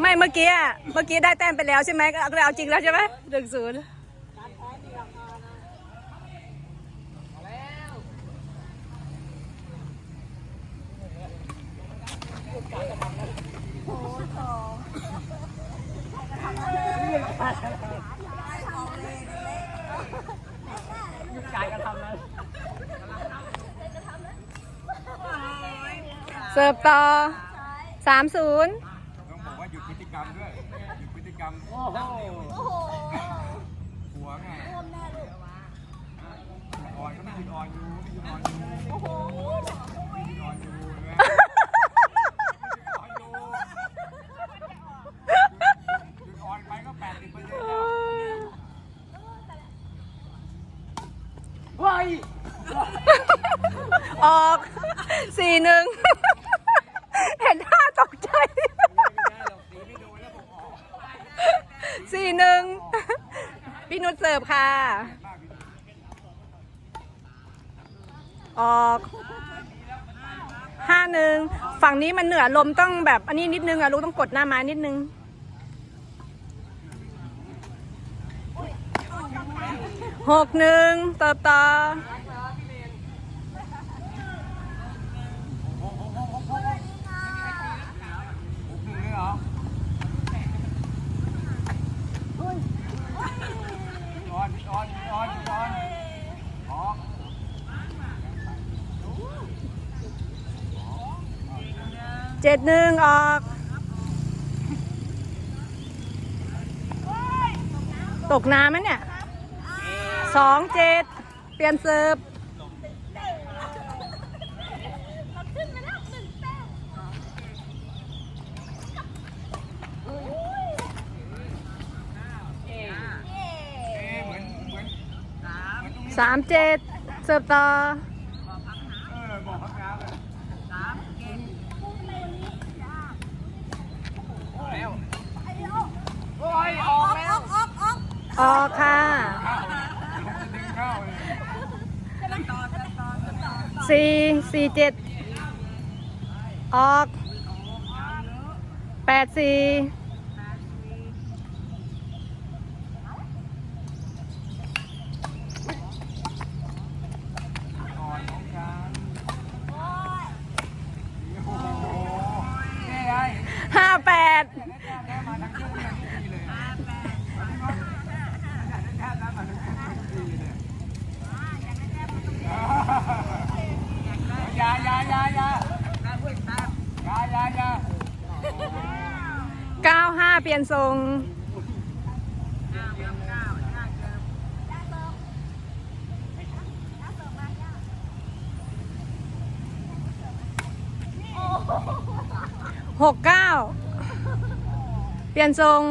ไม่เมื่อกี้อะเมื่อกี้ได้แต้มไปแล้วใช่ไหมก็เลยเอาจริงแล้วใช่ไหมหนึ่งศูนย์เสิร์ฟต่อสามศูนย์ หยุดพฤติกรรมโอ้โหหัวไงอ่อนก็ไม่หยุดอ่อนอยู่ไม่หยุดอ่อนอยู่โอ้โหหยุดอ่อนอยู่เห็นไหมอ่อนอยู่หยุดอ่อนไปก็แปดสิบเปอร์เซ็นต์แล้วเฮ้ยออกสี่หนึ่งเห็นท่าตกใจ สี่หนึ่งพี่นุชเสิร์ฟค่ะ ออกห้าหนึ่งฝั่งนี้มันเหนือลมต้องแบบ อันนี้นิดนึงอะลูกต้องกดหน้าไม้นิดนึงหกหนึ่งเติบต่อ หกหนึ่งเลยเหรออ่อนอ่อนอ่อนอ่อนออก เจ็ดหนึ่งออก ตกน้ำไหมเนี่ยสองเจ็ดเปลี่ยนเซิร์ฟสามเจ็ดเสิร์ฟต่ออบอกพักน้ำเลย โอ้ยออกแล้วออกค่ะเข้าจะดึงเข้าเลยสี่สี่เจ็ดออกแปดสี่ อ่อนของกันโอ้โหนี่ไง ห้าแป ดได้มาทั้งคู่อย่างนี้เลยได้แทบได้มาทั้งคู่อย่างนี้เลยอย่าอย่าอย่าอย่าอย่าอย่าอย่าเก้าห้าเปลี่ยนทรงหกเก้า เปลี่ยนทรง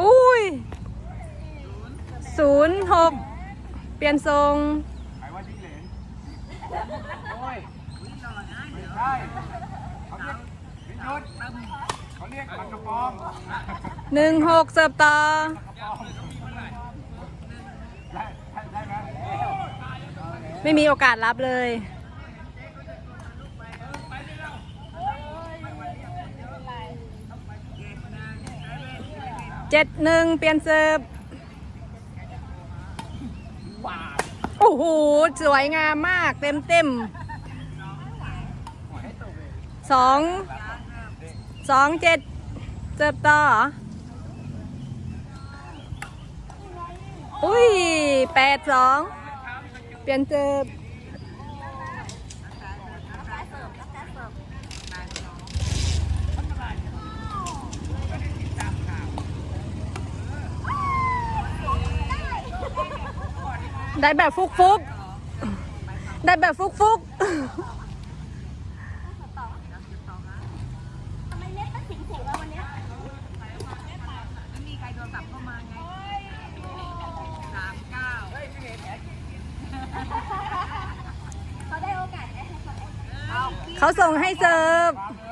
อุ้ยศูนย์หกเปลี่ยนทรงใครว่าจิ้งเหลนโอ้ยไม่ใช่เขาเรียกพิยุทธเขาเรียกมันกระปอมหนึ่งหกเสิร์ฟต่อไม่มีโอกาสรับเลย เจ็ดหนึ่งเปลี่ยนเสิร์ฟโอ้โห สวยงามมากเต็มเต็มสองสองเจ็ดเสิร์ฟต่อออุ้ยแปดสองเปลี่ยนเสิร์ฟ ได้แบบฟุกฟุกๆได้แบบฟุกฟุกๆทำไมเน็ตมันสิงสิงๆวะวันเนี้ยเขาได้โอกาสได้ให้เขาได้เขาส่งให้เสิร์ฟความ